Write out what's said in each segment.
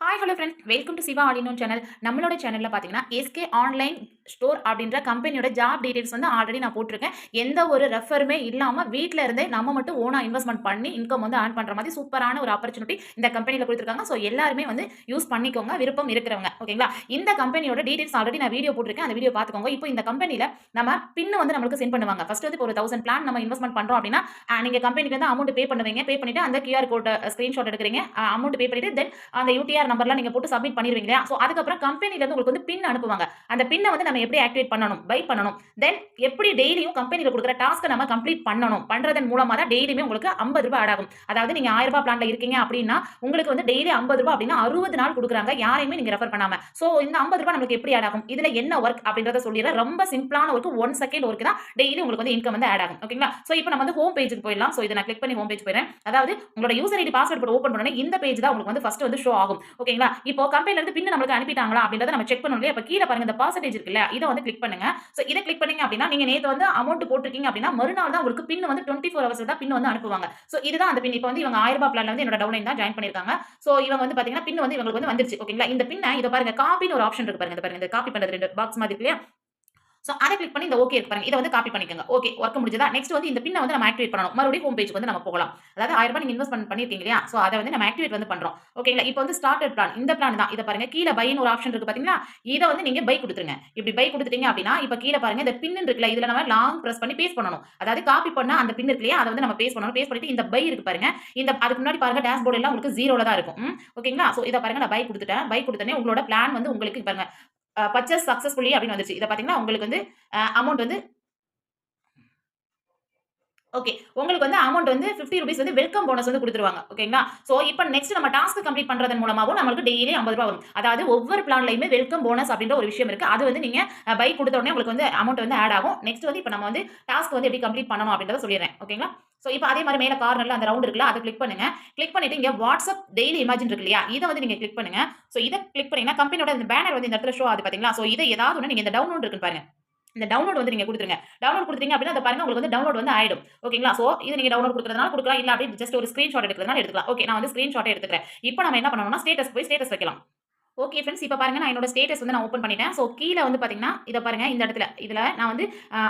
Hi hello friends welcome to Siva all in one channel நம்மளோட சேனலில் பார்த்தீங்கன்னா SK online store அப்படின்ற கம்பெனியோட ஜாப் டீடைல்ஸ் வந்து ஆல்ரெடி நான் போட்டிருக்கேன். எந்த ஒரு ரெஃபருமே இல்லாமல் வீட்டில் இருந்தே நம்ம மட்டும் ஓனாக இன்வெஸ்ட்மெண்ட் பண்ணி இன்கம் வந்து ஆன் பண்ணுற மாதிரி சூப்பரான ஒரு ஆப்பர்ச்சுனிட்டி இந்த கம்பெனியில் கொடுத்துருக்காங்க. ஸோ எல்லாருமே வந்து யூஸ் பண்ணிக்கோங்க. விருப்பம் இருக்கிறவங்க. ஓகேங்களா இந்த கம்பெனியோட டீடைல்ஸ் ஆல்ரெடி நான் வீடியோ போட்டிருக்கேன். அந்த வீடியோ பார்த்துக்கோங்க. இப்போ இந்த கம்பெனியில் நம்ம பின்னு வந்து நம்மளுக்கு சென்ட் பண்ணுவாங்க. ஃபர்ஸ்ட் வந்து ஒரு தௌசண்ட் பிளான் நம்ம இன்வெஸ்ட்மெண்ட் பண்ணுறோம் அப்படின்னா நீங்கள் கம்பெனிக்கு வந்து அமௌண்ட் பே பண்ணுவீங்க. பே பண்ணிட்டு அந்த கியூஆர் கோட் ஸ்க்ரீன்ஷாட் எடுக்கிறீங்க. அமௌண்ட் பே பண்ணிட்டு தென் அந்த யூடிஆர் நம்பர்லாம் நீங்கள் போட்டு சப்மிட் பண்ணிடுவீங்க ஸோ அதுக்கப்புறம் கம்பெனிலேருந்து உங்களுக்கு வந்து பின் அனுப்புவாங்க. அந்த பின்னை வந்து நம்ம எப்படி ஆக்டிவேட் பண்ணணும்? பை பண்ணணும். தென் எப்படி டெய்லியும் கம்பெனியில் கொடுக்குற டாஸ்க்கை நம்ம கம்ப்ளீட் பண்ணணும்? பண்ணுறதன் மூலமாக தான் டெய்லியுமே உங்களுக்கு ஐம்பது ரூபாய் ஆட் ஆகும். அதாவது நீங்கள் ஆயிரம் ரூபாய் பிளான்ல இருக்கீங்க அப்படின்னா உங்களுக்கு வந்து டெய்லி ஐம்பது ரூபாய் அப்படின்னா அறுபது நாள் கொடுக்குறாங்க. யாரையுமே நீங்கள் ரெஃபர் பண்ணாமல் ஸோ இந்த ஐம்பது ரூபாய் நமக்கு எப்படி ஆட் ஆகும்? இதுல என்ன ஒர்க் அப்படின்றத சொல்லிடுறேன். ரொம்ப சிம்பிளான ஒர்க் ஒன் செகண்ட் ஒர்க் தான் டெய்லி உங்களுக்கு வந்து இன்கம் வந்து ஆட் ஆகும். ஓகேங்களா ஸோ இப்போ நம்ம வந்து ஹோம் பேஜுக்கு போயிடலாம். ஸோ இதை நான் கிளிக் பண்ணி ஹோம் பேஜ் போயிடுறேன். அதாவது உங்களோட யூசர் ஐடி பாஸ்வேர்ட் போட்டு ஓப்பன் பண்ணணும் இந்த பேஜ் தான் உங்களுக்கு வந்து ஃபர்ஸ்ட் வந்து ஷோ ஆகும். ஓகேங்களா இப்போ கம்பெனில இருந்து பின் நம்மளுக்கு அனுப்பிட்டாங்களா அப்படின்றத நம்ம செக் பண்ணணும் இல்லையா? இப்போ கீழே பாருங்க இந்த பர்சன்டேஜ் இருக்குல்ல? இதை வந்து கிளிக் பண்ணுங்க. ஸோ இதை கிளிக் பண்ணீங்க அப்படின்னா நீங்க நேற்று வந்து அமௌண்ட் போட்டிருக்கீங்க அப்படின்னா மறுநாள் தான் உங்களுக்கு பின் வந்து டுவெண்ட்டி ஃபோர் ஹவர்ஸ் தான் பின் வந்து அனுப்புவாங்க. ஸோ இதுதான் அந்த பின் இப்போ வந்து இவங்க ஆயிரம் ரூபாய் பிளான் வந்து என்னோட டவுன் தான் ஜாயின் பண்ணிருக்காங்க ஸோ இவங்க வந்து பாத்தீங்கன்னா பின் வந்து இவங்களுக்கு வந்து வந்துருச்சு. ஓகேங்களா இந்த பின்னை இதை பாருங்க காப்பின்னு ஒரு ஆப்ஷன் இருக்கு பாருங்க. இந்த பாருங்க இந்த காப்பி பண்றது ரெண்டு பாக்ஸ் மாதிரி இல்லையா? ஸோ அதை கிளிக் பண்ணி இந்த ஓகே இருக்கு பாருங்க. இதை வந்து காப்பி பண்ணிக்கோங்க. ஓகே ஒர்க் முடிஞ்சதா? நெக்ஸ்ட் வந்து இந்த பின்னை வந்து நம்ம ஆக்டிவேட் பண்ணணும். மறுபடியும் ஹோம் பேஜ் வந்து நம்ம போகலாம். அதாவது ஆயிரம் ரூபாய் நீங்க இன்வெஸ்ட் பண்ணி பண்ணிருக்கீங்க இல்லையா? ஸோ அதை வந்து நம்ம ஆக்டிவேட் வந்து பண்றோம். ஓகேங்களா இப்போ வந்து ஸ்டார்டட் பிளான் இந்த பிளான் தான். இதை பாருங்க. கீழே பைன்னு ஒரு ஆப்ஷன் இருக்கு பாத்தீங்களா? இதை வந்து நீங்க பை கொடுத்துருங்க. இப்படி பை கொடுத்துட்டீங்க அப்படின்னா இப்போ கீழே பாருங்க. இந்த பின் இருக்குல்ல இதுல நம்ம லாங் பிரஸ் பண்ணி பேஸ் பண்ணணும். அதாவது காப்பி பண்ண அந்த பின் இருக்கு இல்லையா? அதை வந்து நம்ம பேஸ் பண்ணணும். பேஸ் பண்ணிட்டு இந்த பை இருக்கு பாருங்க. இந்த அதுக்கு முன்னாடி பாருங்க டேஷ்போர்ட் எல்லாம் உங்களுக்கு ஜீரோல தான் இருக்கும். ஓகேங்களா ஸோ இதை பாருங்க. நான் பை கொடுத்துட்டேன். பை கொடுத்தனே உங்களோட பிளான் வந்து உங்களுக்கு பாருங்க. பர்ச்சேஸ் சக்ஸஸ்ஃபுல்லி அப்படின்னு வந்துச்சு. இதை பார்த்தீங்கன்னா உங்களுக்கு வந்து அமௌண்ட் வந்து ஓகே உங்களுக்கு வந்து அமௌண்ட் வந்து ஃபிஃப்டி ருபீஸ் வந்து வெல்கம் போனஸ் வந்து கொடுத்துருவாங்க. ஓகேங்களா ஸோ இப்போ நெக்ஸ்ட் நம்ம டாஸ்க் கம்ப்ளீட் பண்ணுறதன் மூலமாகவும் நம்மளுக்கு டெய்லி ஐம்பது ரூபா வரும். அதாவது ஒவ்வொரு பிளான்லையுமே வெல்கம் போனஸ் அப்படின்ற ஒரு விஷயம் இருக்குது அது வந்து நீங்கள் பை கொடுத்த உடனே உங்களுக்கு வந்து அமௌண்ட் வந்து ஆட் ஆகும். நெக்ஸ்ட் வந்து இப்போ நம்ம வந்து டாஸ்க் வந்து எப்படி கம்ப்ளீட் பண்ணணும் அப்படின்றத சொல்லிடுறேன். ஓகேங்களா ஸோ இப்போ அதே மாதிரி மேலே கார்னரில் அந்த ரவுண்ட் இருக்குல்ல அதை கிளிக் பண்ணுங்க. கிளிக் பண்ணிட்டு இங்கே வாட்ஸ்அப் டெய்லி இமேஜின் இருக்கு இல்லையா? இதை வந்து நீங்கள் கிளிக் பண்ணுங்க. ஸோ இதை கிளிக் பண்ணீங்கன்னா கம்பெனியோட இந்த பேனர் வந்து இந்த இடத்துல ஷோ ஆகுது பார்த்தீங்களா ஸோ இதை ஏதாவது ஒன்று நீங்கள் இந்த டவுன்லோட் இருக்குன்னு பாருங்க. இந்த டவுன்லோட் வந்து நீங்க கொடுத்துருங்க. டவுன்லோட் கொடுத்துருங்க அப்படின்னா அதை பாருங்க உங்களுக்கு வந்து டவுன்லோட் வந்து ஆயிடும். ஓகேங்களா சோ இது நீங்கள் டவுன்லோட் கொடுக்கறதுனால கொடுக்கலாம். இல்ல அப்படி ஜஸ்ட் ஒரு ஸ்க்ரீன்ஷாட் எடுக்கிறதுனால எடுக்கலாம் ஓகே நான் வந்து ஸ்கிரீன்ஷாட் எடுத்துக்கிறேன். இப்போ நம்ம என்ன பண்ணணும்னா ஸ்டேட்டஸ் போய் ஸ்டேட்டஸ் வைக்கலாம். ஓகே ஃப்ரெண்ட்ஸ் இப்போ பாருங்க நான் என்னோட ஸ்டேட்டஸ் வந்து நான் ஓப்பன் பண்ணிட்டேன். ஸோ கீழே வந்து பார்த்தீங்கன்னா இதை பாருங்க இந்த இடத்துல இதில் நான் வந்து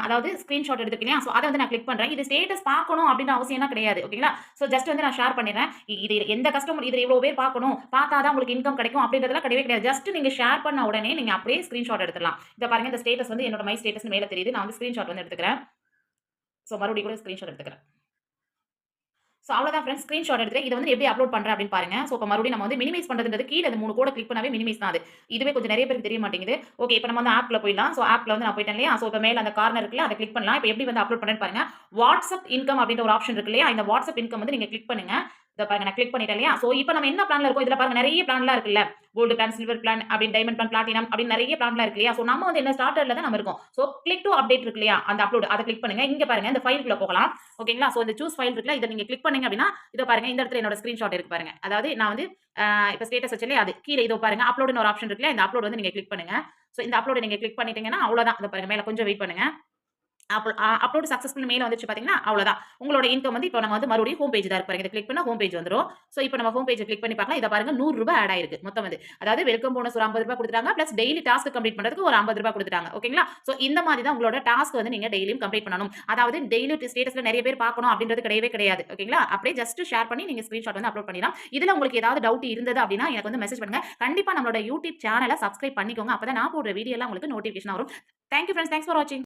அதாவது ஸ்க்ரீன்ஷாட் எடுத்துக்கிறேன் ஸோ அதை வந்து நான் கிளிக் பண்ணுறேன் இது ஸ்டேட்டஸ் பார்க்கணும் அப்படின்னு அவசியம்லாம் கிடையாது ஓகேங்களா ஸோ ஜஸ்ட் வந்து நான் ஷேர் பண்ணிடுறேன். இது எந்த கஸ்டமர் இதில் இவ்வளோ பேர் பார்க்கணும் பார்த்தா தான் உங்களுக்கு இன்கம் கிடைக்கும் அப்படின்றதெல்லாம் கிடையவே கிடையாது. ஜஸ்ட் நீங்கள் ஷேர் பண்ண உடனே நீங்கள் அப்படியே ஸ்க்ரீன்ஷாட் எடுத்துடலாம். இதை பாருங்க இந்த ஸ்டேட்டஸ் வந்து என்னோட மை ஸ்டேட்டஸ் மேலே தெரியுது. நான் வந்து ஸ்க்ரீன்ஷாட் வந்து எடுத்துக்கிறேன். ஸோ மறுபடியும் கூட ஸ்க்ரீன்ஷாட் எடுத்துக்கிறேன். ஸோ அவ்வளோதான் ஃப்ரெண்ட்ஸ் ஸ்க்ரீன்ஷாட் எடுத்து இதை வந்து எப்படி அப்லோட் பண்ணுறேன் அப்படின்னு பாருங்க. ஸோ இப்போ மறுபடியும் நம்ம வந்து மினிமைஸ் பண்ணுறதுன்றது கீழே இந்த மூணு கூட கிளிக் பண்ணவே மினிமைஸ் தான் அது. இதுவே கொஞ்சம் நிறைய பேருக்கு தெரிய மாட்டேங்குது. ஓகே இப்போ நம்ம வந்து ஆப்பில் போயிடலாம். ஸோ ஆப்பில் வந்து நான் போயிட்டேன் இல்லையா? ஸோ இப்போ மேலே அந்த கார்னர் இருக்குல்ல அதை கிளிக் பண்ணலாம். இப்போ எப்படி வந்து அப்லோட் பண்ணுறேன்னு பாருங்க. வாட்ஸ்அப் இன்கம் அப்படின்ற ஒரு ஆப்ஷன் இருக்கு இல்லையா? இந்த வாட்ஸ்அப் இன்கம் வந்து நீங்கள் கிளிக் பண்ணுங்க. இதை பாருங்க நான் கிளிக் பண்ணிட்டேன் இல்லையா? ஸோ இப்போ நம்ம என்ன பிளான்ல இருக்கோம்? இதில் பாருங்க நிறைய பிளான்லாம் இருக்குல்ல. கோல்டு பிளான் சில்வர் பிளான் அப்படின்னு டைமண்ட் பிளான் பிளாட்டினம் அப்படின்னு நிறைய பிளான்லாம் இருக்கு இல்லையா? ஸோ நம்ம வந்து என்ன ஸ்டார்டர்ல தான் நம்ம இருக்கோம். ஸோ கிளிக் டு அப்டேட் இருக்கு இல்லையா? அந்த அப்லோட் அதை கிளிக் பண்ணுங்க. இங்க பாருங்க இந்த ஃபைலுக்குள்ள போகலாம். ஓகேங்களா ஸோ இந்த சூஸ் ஃபைல் இருக்குல்ல இதை நீங்க கிளிக் பண்ணுங்க அப்படின்னா இதை பாருங்க இந்த இடத்துல என்னோட ஸ்கிரீன்ஷாட் இருக்கு பாருங்க. அதாவது நான் வந்து இப்போ ஸ்டேட்டஸ் வச்சலே அது கீழே இதோ பாருங்க அப்லோடுன்னு ஒரு ஆப்ஷன் இருக்குல்ல இந்த அப்லோட் வந்து நீங்க கிளிக் பண்ணுங்க. ஸோ இந்த அப்லோட் நீங்க கிளிக் பண்ணிட்டீங்கன்னா அவ்வளோதான் இதை பாருங்க மேலே கொஞ்சம் வெயிட் பண்ணுங்க. அப்லோட் சக்ஸஸ்ஃபுல் மேல வந்துச்சு பாத்தீங்கன்னா அவ்வளவுதான். உங்களோட இன்கம் வந்து இப்போ நம்ம வந்து மறுபடியும் ஹோம் பேஜ் தான் இருக்கு பாருங்க இதை கிளிக் பண்ணா ஹோம் பேஜ் வந்துரும். ஸோ இப்போ நம்ம ஹோம் பேஜ் கிளிக் பண்ணி பார்க்கலாம். இதை பாருங்க நூறு ரூபாய் ஆட் ஆயிருக்கு மொத்தம் வந்து அதாவது வெல்கம் போனஸ் ஒரு ஐம்பது ரூபாய் கொடுத்துட்டாங்க. ப்ளஸ் டெய்லி டாஸ்க் கம்ப்ளீட் பண்றதுக்கு ஒரு ஐம்பது ரூபாய் கொடுத்துட்டாங்க. ஓகேங்களா ஸோ இந்த மாதிரி தான் உங்களோட டாஸ்க் வந்து நீங்க டெய்லியும் கம்ப்ளீட் பண்ணணும். அதாவது டெய்லி ஸ்டேட்டஸ்ல நிறைய பேர் பார்க்கணும் அப்படின்றது கிடையவே கிடையாது. ஓகேங்களா அப்படியே ஜஸ்ட் ஷேர் பண்ணி நீங்க ஸ்கிரீன்ஷாட் வந்து அப்லோட் பண்ணிடலாம். இதுல உங்களுக்கு ஏதாவது டவுட் இருந்தது அப்படின்னா எனக்கு வந்து மெசேஜ் பண்ணுங்க. கண்டிப்பா நம்மளோட யூடியூப் சேனலை சப்ஸ்கிரைப் பண்ணிக்கோங்க. அப்பதான் நான் போடுற வீடியோ எல்லாம் உங்களுக்கு நோட்டிஃபிகேஷன் வரும். தேங்க்யூ ஃப்ரெண்ட்ஸ் தேங்க்ஸ் ஃபார் வாட்சிங்